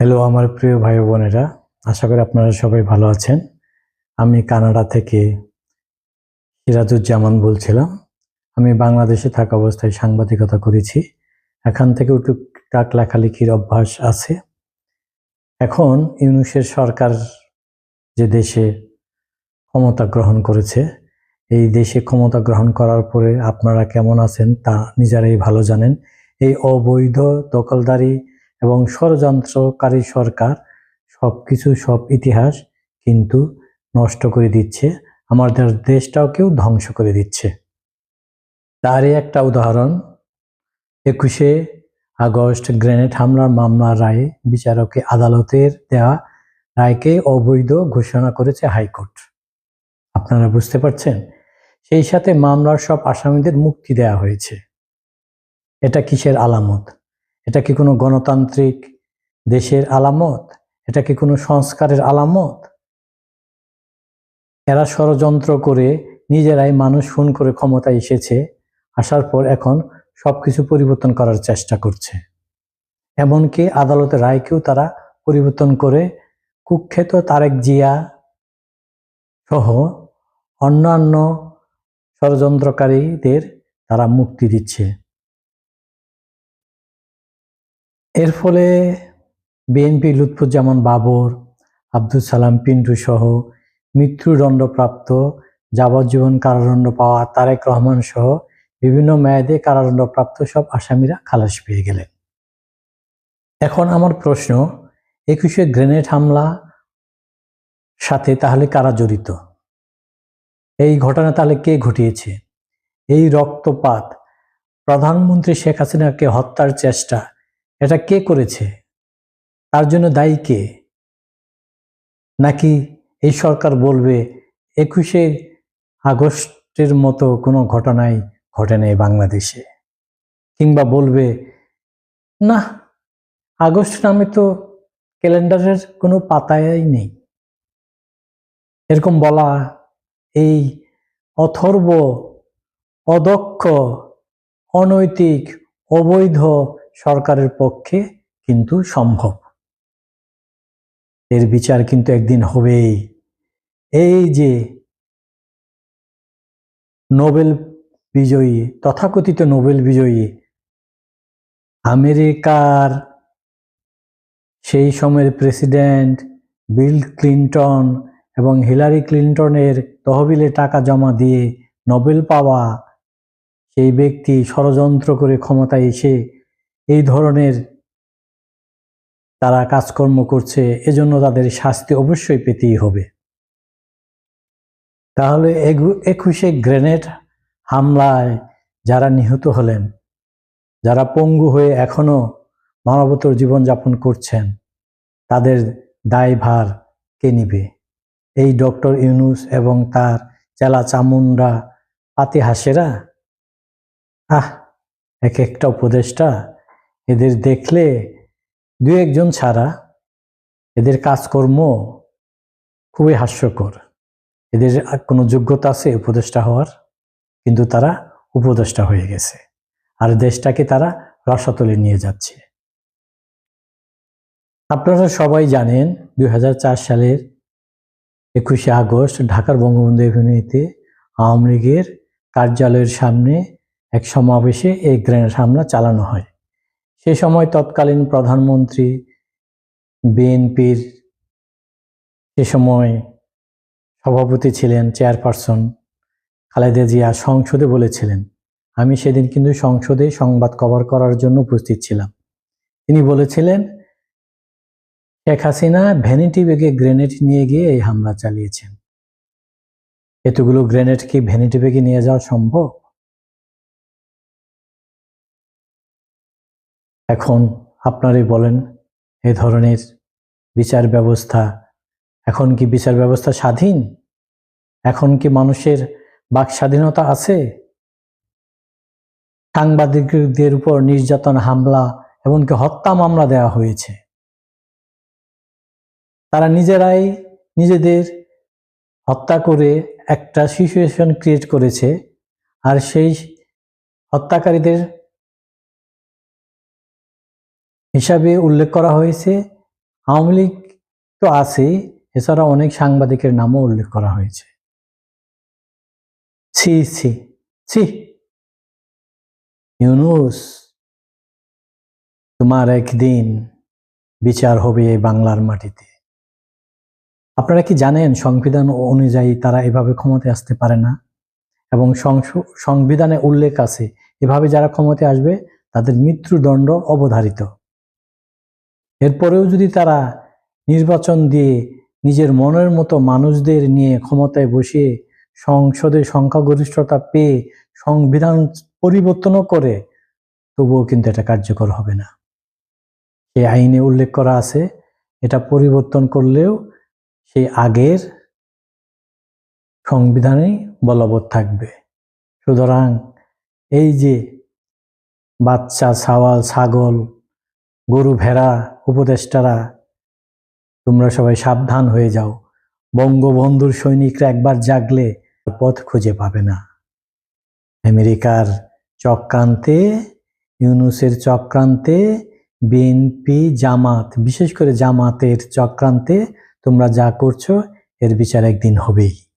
Hello আমার প্রিয় ভাই বোনেরা। আশা করি আপনারা সবাই ভালো আছেন। আমি কানাডা থেকে সিরাজুজ্জামান বলছিলাম। আমি বাংলাদেশে থাকা অবস্থায় সাংবাদিকতা করেছি। এখান থেকে টুকটাক লেখালেখির অভ্যাস আছে। এখন ইউনুসের সরকার যে দেশে ক্ষমতা গ্রহণ করেছে, এই দেশে ক্ষমতা গ্রহণ করার পরে আপনারা কেমন আছেন তা নিজেরাই ভালো জানেন। এই অবৈধ দখলদারি এবং ষড়যন্ত্রকারী সরকার সব কিছু সব ইতিহাস কিন্তু নষ্ট করে দিচ্ছে। আমাদের দেশটাও কেউ ধ্বংস করে দিচ্ছে। তারই একটা উদাহরণ, একুশে আগস্ট গ্রেনেড হামলার মামলার রায়ে বিচারকে আদালতের দেওয়া রায়কে অবৈধ ঘোষণা করেছে হাইকোর্ট। আপনারা বুঝতে পারছেন? সেই সাথে মামলার সব আসামিদের মুক্তি দেওয়া হয়েছে। এটা কিসের আলামত? এটা কি কোনো গণতান্ত্রিক দেশের আলামত? এটা কি কোনো সংস্কারের আলামত? এরা ষড়যন্ত্র করে নিজেরাই মানুষ ফোন করে ক্ষমতায় এসেছে, আসার পর এখন সব কিছু পরিবর্তন করার চেষ্টা করছে। এমনকি আদালতের রায়কেও তারা পরিবর্তন করে কুখ্যাত তারেক জিয়া সহ অন্যান্য ষড়যন্ত্রকারীদের তারা মুক্তি দিচ্ছে। এর ফলে বিএনপি লুৎফুজ্জামান বাবর আব্দুল সালাম পিন্টু সহ মৃত্যুদণ্ডপ্রাপ্ত, যাবজ্জীবন কারাদণ্ড পাওয়া তারেক রহমান সহ বিভিন্ন মেয়াদে কারাদণ্ডপ্রাপ্ত সব আসামিরা খালাস পেয়ে গেলেন। এখন আমার প্রশ্ন, একুশে গ্রেনেড হামলা সাথে তাহলে কারা জড়িত? এই ঘটনা তাহলে কে ঘটিয়েছে? এই রক্তপাত, প্রধানমন্ত্রী শেখ হাসিনাকে হত্যার চেষ্টা এটা কে করেছে? তার জন্য দায়ী কে? নাকি এই সরকার বলবে, একুশে আগস্টের মতো কোনো ঘটনাই ঘটে নেই বাংলাদেশে? কিংবা বলবে, না, আগস্ট নামে তো ক্যালেন্ডারের কোনো পাতাই নেই। এরকম বলা এই অথর্ব, অদক্ষ, অনৈতিক, অবৈধ সরকারের পক্ষে কিন্তু সম্ভব। এর বিচার কিন্তু একদিন হবেই। এই যে নোবেল বিজয়ী, তথাকথিত নোবেল বিজয়ী আমেরিকার সেই সময়ের প্রেসিডেন্ট বিল ক্লিন্টন এবং হিলারি ক্লিন্টনের তহবিলে টাকা জমা দিয়ে নোবেল পাওয়া সেই ব্যক্তি ষড়যন্ত্র করে ক্ষমতায় এসে এই ধরনের তারা কাজকর্ম করছে, এজন্য তাদের শাস্তি অবশ্যই পেতেই হবে। তাহলে একুশে গ্রেনেড হামলায় যারা নিহত হলেন, যারা পঙ্গু হয়ে এখনও মানবতর জীবনযাপন করছেন, তাদের দায়ভার কে নিবে? এই ডক্টর ইউনুস এবং তার চেলা চামুন্ডা পাতি হাসেরা আহ, এক একটা উপদেশটা এদের দেখলে দু একজন ছাড়া এদের কাজকর্ম খুবই হাস্যকর। এদের কোনো যোগ্যতা আছে উপদেষ্টা হওয়ার? কিন্তু তারা উপদেষ্টা হয়ে গেছে। আর দেশটাকে তারা রসাতলে নিয়ে যাচ্ছে। আপনারা সবাই জানেন, দুই হাজার চার সালের একুশে আগস্ট ঢাকার বঙ্গবন্ধু এভিনিউতে আওয়ামী লীগের কার্যালয়ের সামনে এক সমাবেশে এই গ্রেনেড হামলা চালানো হয়। সে সময় তৎকালীন প্রধানমন্ত্রী, বিএনপির সে সময় সভাপতি ছিলেন চেয়ারপারসন খালেদা জিয়া সংসদে বলেছিলেন, আমি সেদিন কিন্তু সংসদে সংবাদ কভার করার জন্য উপস্থিত ছিলাম। তিনি বলেছিলেন, শেখ হাসিনা ভ্যানিটি বেগে গ্রেনেড নিয়ে গিয়ে এই হামলা চালিয়েছেন। এতগুলো গ্রেনেড কি ভ্যানিটি বেগে নিয়ে যাওয়া সম্ভব? এখন আপনারই বলেন, এ ধরনের বিচার ব্যবস্থা এখন কি বিচার ব্যবস্থা স্বাধীন? এখন কি মানুষের বাক স্বাধীনতা আছে? সাংবাদিকদের উপর নির্যাতন, হামলা, এমনকি হত্যা মামলা দেওয়া হয়েছে। তারা নিজেরাই নিজেদের হত্যা করে একটা সিচুয়েশন ক্রিয়েট করেছে, আর সেই হত্যাকারীদের হিসাবে উল্লেখ করা হয়েছে। আওয়ামী লীগ তো আছে, এছাড়া অনেক সাংবাদিকের নামও উল্লেখ করা হয়েছে। ছি ছি ছি। ইউনুস, তোমার একদিন বিচার হবে এই বাংলার মাটিতে। আপনারা কি জানেন সংবিধান অনুযায়ী তারা এভাবে ক্ষমতায় আসতে পারে না? এবং সংবিধানে উল্লেখ আছে, এভাবে যারা ক্ষমতায় আসবে তাদের মৃত্যুদণ্ড অবধারিত। এরপরেও যদি তারা নির্বাচন দিয়ে নিজের মনের মতো মানুষদের নিয়ে ক্ষমতায় বসিয়ে সংসদে সংখ্যাগরিষ্ঠতা পেয়ে সংবিধান পরিবর্তনও করে, তবুও কিন্তু এটা কার্যকর হবে না। এই আইনে উল্লেখ করা আছে, এটা পরিবর্তন করলেও সেই আগের সংবিধানেই বলবৎ থাকবে। সুতরাং এই যে বাচ্চা, ছাওয়াল, ছাগল গরু ভেড়া, উপদেষ্টারা, তোমরা সবাই সাবধান হয়ে যাও। বঙ্গবন্ধুর সৈনিকরা একবার জাগলে পথ খুঁজে পাবে না। আমেরিকার চক্রান্তে, ইউনুসের চক্রান্তে, বিএনপি জামাত, বিশেষ করে জামাতের চক্রান্তে তোমরা যা করছ, এর বিচার একদিন হবেই।